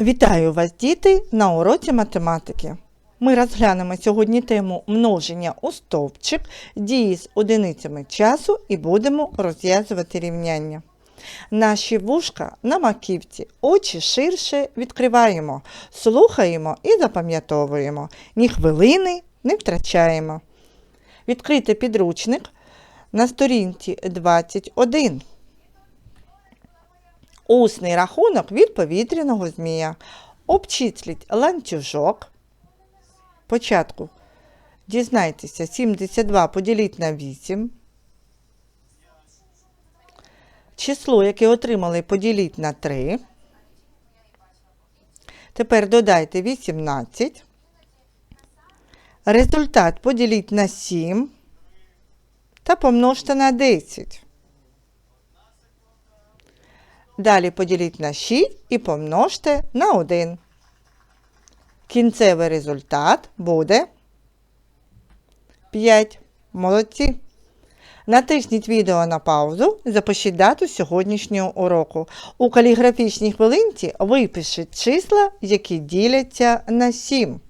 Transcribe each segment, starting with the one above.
Вітаю вас, діти, на уроці математики. Ми розглянемо сьогодні тему множення у стовпчик, дії з одиницями часу і будемо розв'язувати рівняння. Наші вушка на маківці, очі ширше відкриваємо, слухаємо і запам'ятовуємо. Ні хвилини не втрачаємо. Відкрити підручник на сторінці 21. Усний рахунок від повітряного змія. Обчисліть ланцюжок. Початку. Дізнайтеся, 72 поділіть на 8. Число, яке отримали, поділіть на 3. Тепер додайте 18. Результат поділіть на 7 та помножте на 10. Далі поділіть на 6 і помножте на 1. Кінцевий результат буде 5. Молодці. Натисніть відео на паузу, запишіть дату сьогоднішнього уроку. У каліграфічній хвилинці випишіть числа, які діляться на 7.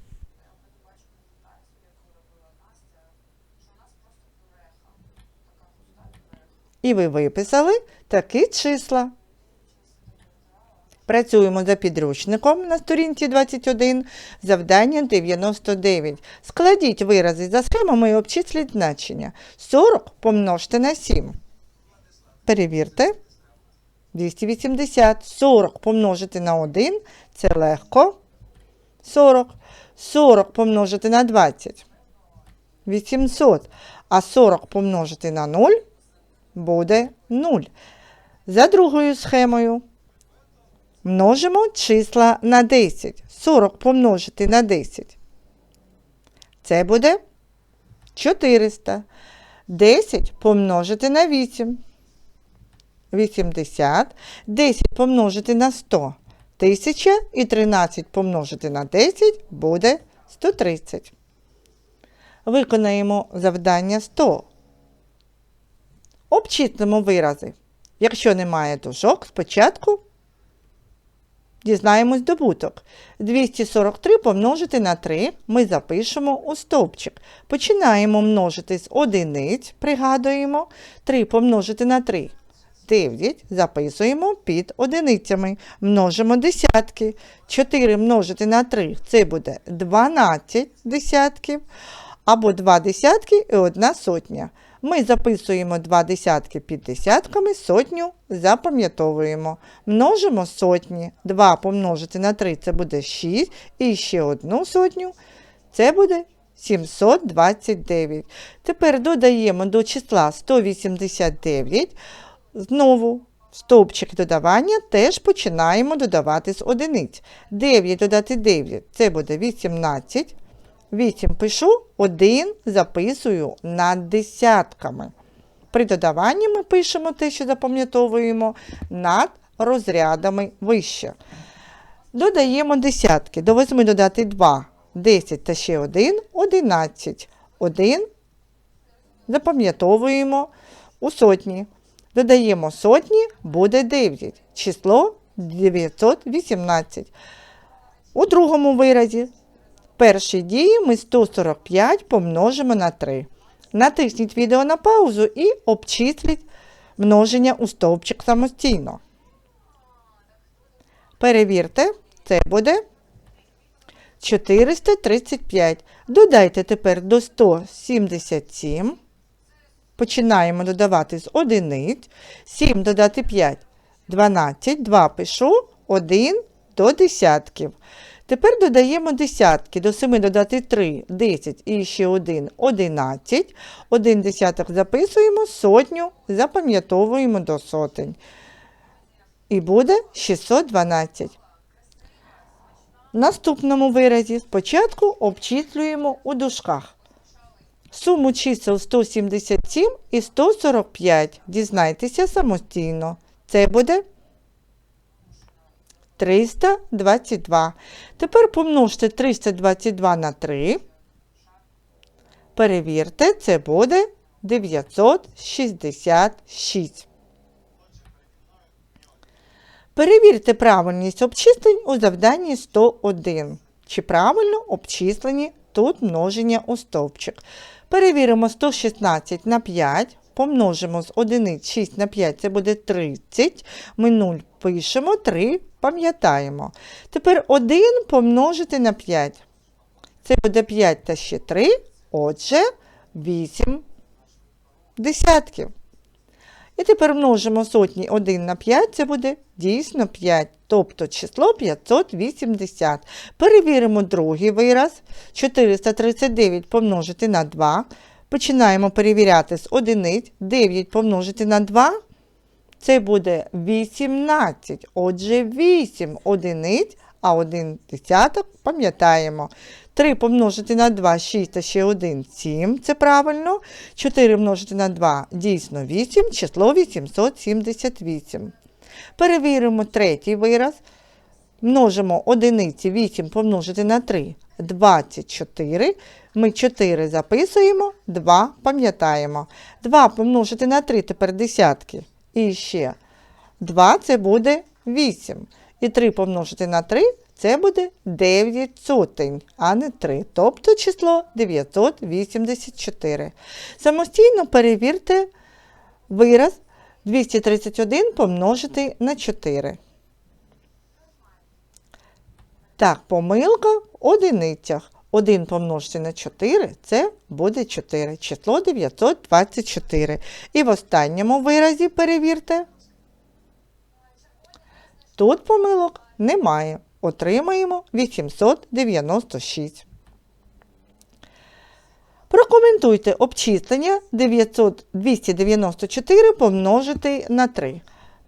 І ви виписали такі числа. Працюємо за підручником на сторінці 21, завдання 99. Складіть вирази за схемами і обчисліть значення. 40 помножте на 7. Перевірте. 280. 40 помножити на 1 це легко. 40. 40 помножити на 20. 800. А 40 помножити на 0 буде 0. За другою схемою. Множимо числа на 10. 40 помножити на 10. Це буде 400. 10 помножити на 8. 80. 10 помножити на 100. 1000 і 13 помножити на 10 буде 130. Виконаємо завдання 100. Обчислимо вирази. Якщо немає дужок, спочатку Дізнаємось добуток. 243 помножити на 3 ми запишемо у стовпчик. Починаємо множити з одиниць, пригадуємо. 3 помножити на 3. 9 записуємо під одиницями. Множимо десятки. 4 множити на 3 це буде 12 десятків. Або 2 десятки і 1 сотня. Ми записуємо два десятки під десятками, сотню запам'ятовуємо. Множимо сотні. 2 помножити на 3 це буде 6. І ще одну сотню це буде 729. Тепер додаємо до числа 189. Знову стовпчик додавання теж починаємо додавати з одиниць. 9 додати 9 це буде 18. 8 пишу, 1 записую над десятками. При додаванні ми пишемо те, що запам'ятовуємо, над розрядами вище. Додаємо десятки. До 8 додати 2, 10 та ще 1, 11. 1 запам'ятовуємо у сотні. Додаємо сотні, буде 9. Число 918. У другому виразі першій дії ми 145 помножимо на 3. Натисніть відео на паузу і обчисліть множення у стовпчик самостійно. Перевірте, це буде 435. Додайте тепер до 177. Починаємо додавати з одиниць. 7 додати 5 12. 2 пишу, 1 до десятків. Тепер додаємо десятки. До 7 додати 3, 10 і ще 1 11. Один десяток записуємо, сотню запам'ятовуємо до сотень. І буде 612. В наступному виразі спочатку обчислюємо у дужках. Суму чисел 177 і 145. Дізнайтеся самостійно. Це буде 322. Тепер помножте 322 на 3. Перевірте, це буде 966. Перевірте правильність обчислень у завданні 101. Чи правильно обчислені тут множення у стовпчик. Перевіримо 116 на 5. Помножимо з одиниць 6 на 5, це буде 30. Ми 0 пишемо, 3 пам'ятаємо. Тепер 1 помножити на 5. Це буде 5 та ще 3. Отже, 8 десятків. І тепер множимо сотні 1 на 5, це буде дійсно 5, тобто число 580. Перевіримо другий вираз. 439 помножити на 2. Починаємо перевіряти з одиниць. 9 помножити на 2. Це буде 18. Отже, 8 одиниць, а 1 десяток пам'ятаємо. 3 помножити на 2, 6 та ще 1, 7. Це правильно. 4 множити на 2, дійсно 8, число 878. Перевіримо третій вираз. Множимо одиниці 8 помножити на 3, 24. Ми 4 записуємо, 2 пам'ятаємо. 2 помножити на 3, тепер десятки. І ще 2 це буде 8. І 3 помножити на 3 це буде 9 сотень, а не 3. Тобто число 984. Самостійно перевірте вираз 231 помножити на 4. Так, помилка одиницях. 1 помножити на 4 це буде 4. Число 924. І в останньому виразі перевірте. Тут помилок немає. Отримаємо 896. Прокоментуйте обчислення 900 294 помножити на 3.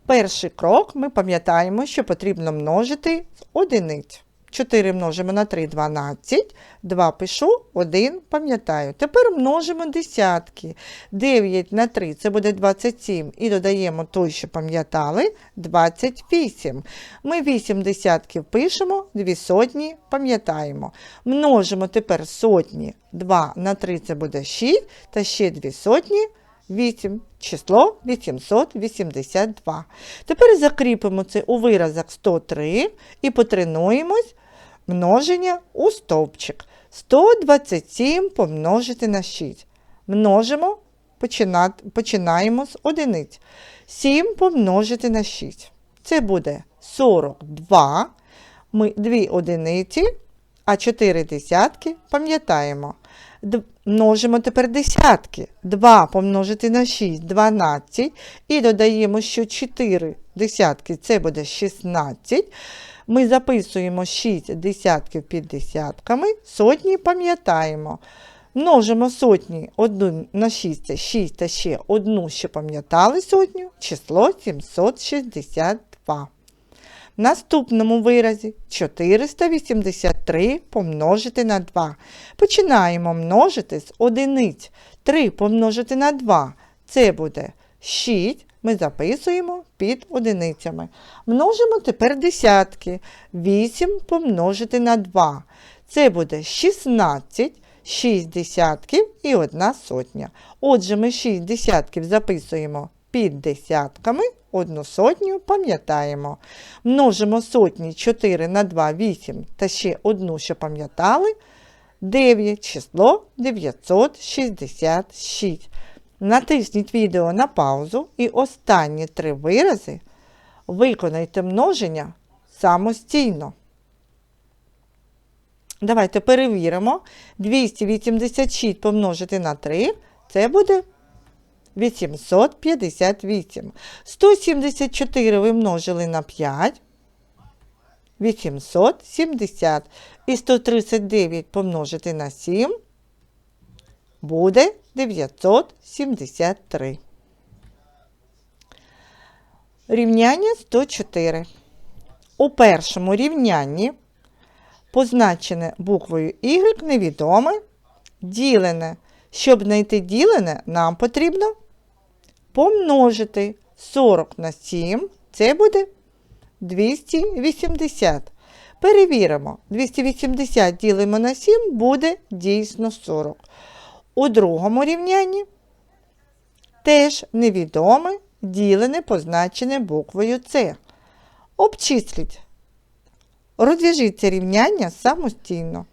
Перший крок ми пам'ятаємо, що потрібно множити з одиниць. 4 множимо на 3 12, 2 пишу, 1 пам'ятаю. Тепер множимо десятки. 9 на 3 це буде 27. І додаємо той, що пам'ятали, 28. Ми 8 десятків пишемо, 2 сотні пам'ятаємо. Множимо тепер сотні. 2 на 3 це буде 6, та ще 2 сотні. 8. Число 882. Тепер закріпимо це у виразах 103 і потренуємось множення у стовпчик. 127 помножити на 6. Множимо, починаємо з одиниць. 7 помножити на 6. Це буде 42. Ми 2 одиниці, а 4 десятки пам'ятаємо. Множимо тепер десятки. 2 помножити на 6 12. І додаємо, що 4 десятки це буде 16. Ми записуємо 6 десятків під десятками. Сотні пам'ятаємо. Множимо сотні 1 на 6 це 6 та ще одну, що пам'ятали сотню, число 762. В наступному виразі 483 помножити на 2. Починаємо множити з одиниць. 3 помножити на 2. Це буде 6. Ми записуємо під одиницями. Множимо тепер десятки. 8 помножити на 2. Це буде 16. 6 десятків і 1 сотня. Отже, ми 6 десятків записуємо під десятками, одну сотню пам'ятаємо. Множимо сотні 4 на 2 8 та ще одну, що пам'ятали. 9 число 966. Натисніть відео на паузу і останні три вирази виконайте множення самостійно. Давайте перевіримо. 286 помножити на 3 це буде 858. 174 ви множили на 5. 870. І 139 помножити на 7 буде 973. Рівняння 104. У першому рівнянні позначене буквою Y невідоме, ділене. Щоб знайти ділене, нам потрібно помножити 40 на 7, це буде 280. Перевіримо, 280 ділимо на 7 буде дійсно 40. У другому рівнянні теж невідоме ділене позначене буквою С. Обчисліть. Розв'яжіть це рівняння самостійно.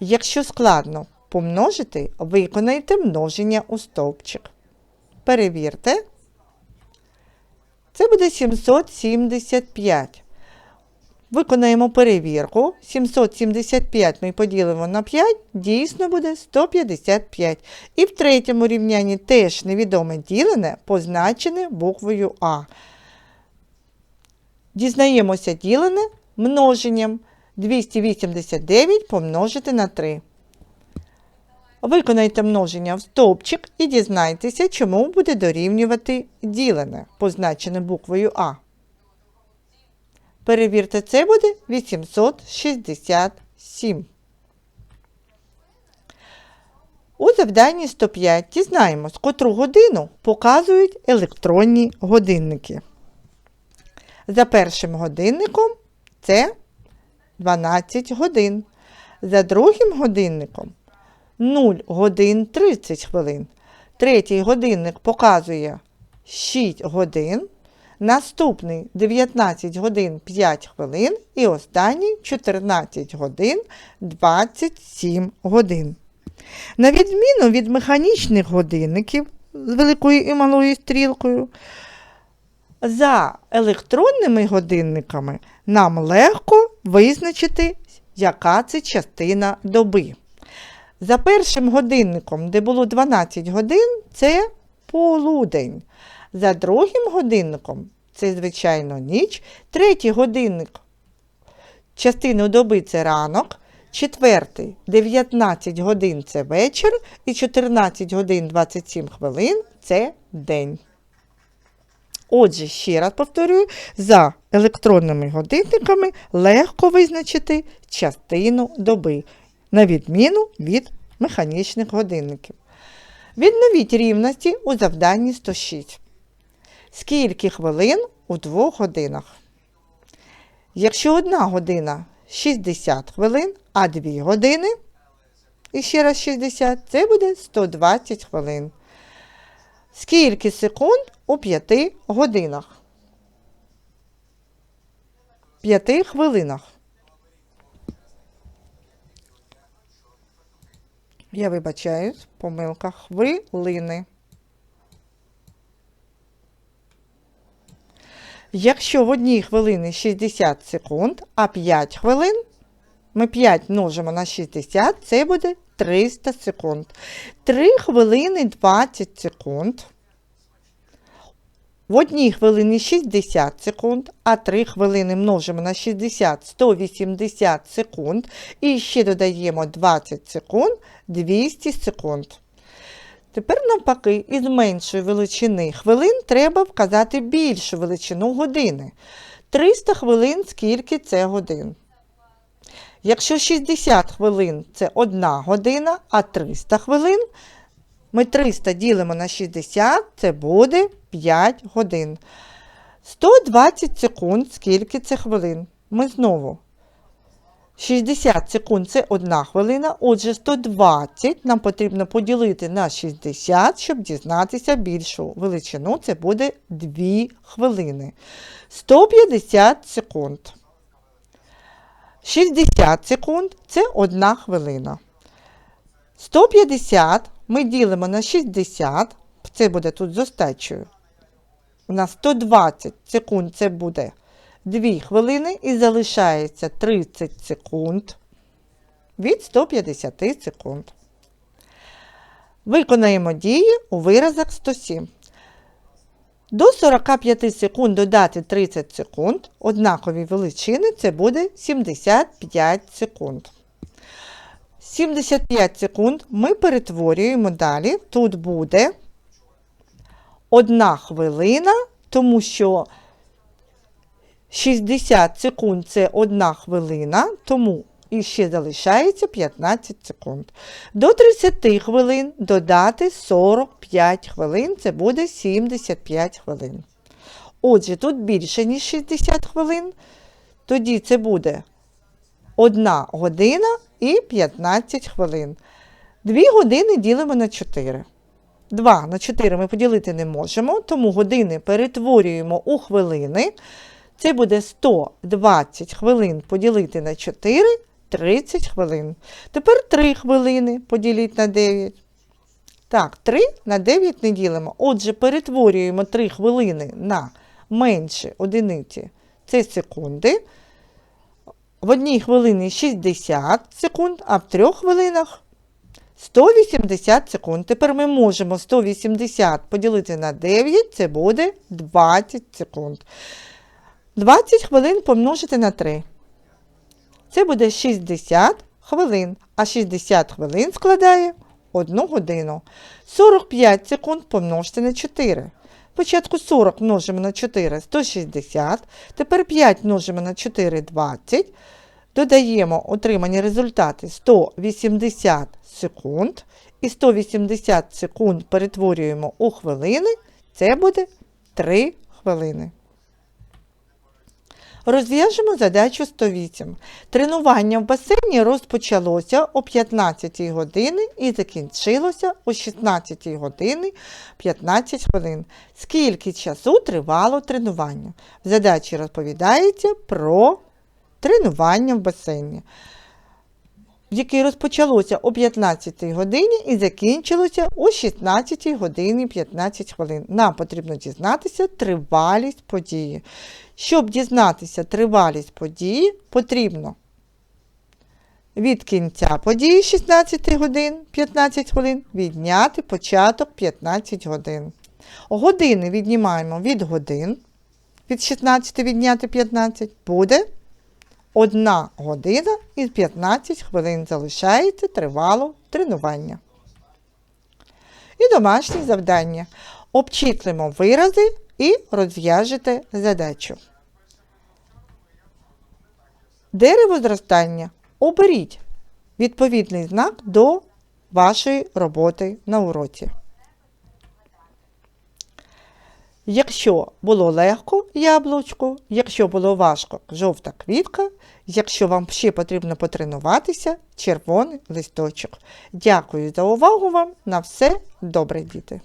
Якщо складно помножити, виконайте множення у стовпчик. Перевірте. Це буде 775. Виконаємо перевірку. 775 ми поділимо на 5, дійсно буде 155. І в третьому рівнянні теж невідоме ділене позначене буквою А. Дізнаємося ділене множенням 289 помножити на 3. Виконайте множення в стовпчик і дізнайтеся, чому буде дорівнювати ділене, позначене буквою А. Перевірте, це буде 867. У завданні 105 дізнаємось, котру годину показують електронні годинники. За першим годинником це 12 годин. За другим годинником 0 годин 30 хвилин. Третій годинник показує 6 годин. Наступний 19 годин 5 хвилин. І останній 14 годин 27 годин. На відміну від механічних годинників з великою і малою стрілкою, за електронними годинниками нам легко визначити, яка це частина доби. За першим годинником, де було 12 годин, це полудень. За другим годинником це, звичайно, ніч. Третій годинник частину доби це ранок. Четвертий 19 годин це вечір. І 14 годин 27 хвилин це день. Отже, ще раз повторюю, за електронними годинниками легко визначити частину доби, на відміну від механічних годинників. Відновіть рівності у завданні 106. Скільки хвилин у двох годинах? Якщо одна година 60 хвилин, а дві години, і ще раз 60, це буде 120 хвилин. Скільки секунд у 5 годинах? 5 хвилинах. Я вибачаюсь, помилка хвилини. Якщо в одній хвилині 60 секунд, а 5 хвилин, ми 5 множимо на 60, це буде 300 секунд. 3 хвилини 20 секунд. В одній хвилині 60 секунд, а 3 хвилини множимо на 60 180 секунд. І ще додаємо 20 секунд 200 секунд. Тепер, навпаки, із меншої величини хвилин треба вказати більшу величину години. 300 хвилин скільки це годин. Якщо 60 хвилин це 1 година, а 300 хвилин, ми 300 ділимо на 60, це буде 5 годин. 120 секунд, скільки це хвилин. Ми знову 60 секунд це 1 хвилина, отже, 120 нам потрібно поділити на 60, щоб дізнатися більшу величину. Це буде 2 хвилини. 150 секунд. 60 секунд це 1 хвилина. 150 ми ділимо на 60, це буде тут з остачею. У нас 120 секунд це буде 2 хвилини і залишається 30 секунд від 150 секунд. Виконаємо дії у виразах 107. До 45 секунд додати 30 секунд, однакові величини це буде 75 секунд. 75 секунд ми перетворюємо далі. Тут буде 1 хвилина, тому що 60 секунд це 1 хвилина, тому і ще залишається 15 секунд. До 30 хвилин додати 45 хвилин, це буде 75 хвилин. Отже, тут більше, ніж 60 хвилин, тоді це буде 1 година і 15 хвилин. 2 години ділимо на 4. 2 на 4 ми поділити не можемо, тому години перетворюємо у хвилини. Це буде 120 хвилин поділити на 4 30 хвилин. Тепер 3 хвилини поділіть на 9. Так, 3 на 9 не ділимо. Отже, перетворюємо 3 хвилини на менше одиниці. Це секунди. В одній хвилині 60 секунд, а в трьох хвилинах 180 секунд. Тепер ми можемо 180 поділити на 9, це буде 20 секунд. 20 хвилин помножити на 3. Це буде 60 хвилин, а 60 хвилин складає 1 годину. 45 секунд помножити на 4. Спочатку 40 множимо на 4 160. Тепер 5 множимо на 4 20. Додаємо отримані результати 180 секунд. І 180 секунд перетворюємо у хвилини. Це буде 3 хвилини. Розв'яжемо задачу 108. Тренування в басейні розпочалося о 15 години і закінчилося о 16 години 15 хвилин. Скільки часу тривало тренування? В задачі розповідається про тренування в басейні, яке розпочалося о 15 годині і закінчилося о 16 годині 15 хвилин. Нам потрібно дізнатися тривалість події. Щоб дізнатися тривалість події, потрібно від кінця події 16 годин 15 хвилин відняти початок 15 годин. Години віднімаємо від годин. Від 16 відняти 15 буде 1 година і 15 хвилин залишається тривало тренування. І домашнє завдання. Обчислимо вирази і розв'яжете задачу. Дерево зростання. Оберіть відповідний знак до вашої роботи на уроці. Якщо було легко яблучко, якщо було важко жовта квітка, якщо вам ще потрібно потренуватися, червоний листочок. Дякую за увагу вам. На все добре, діти!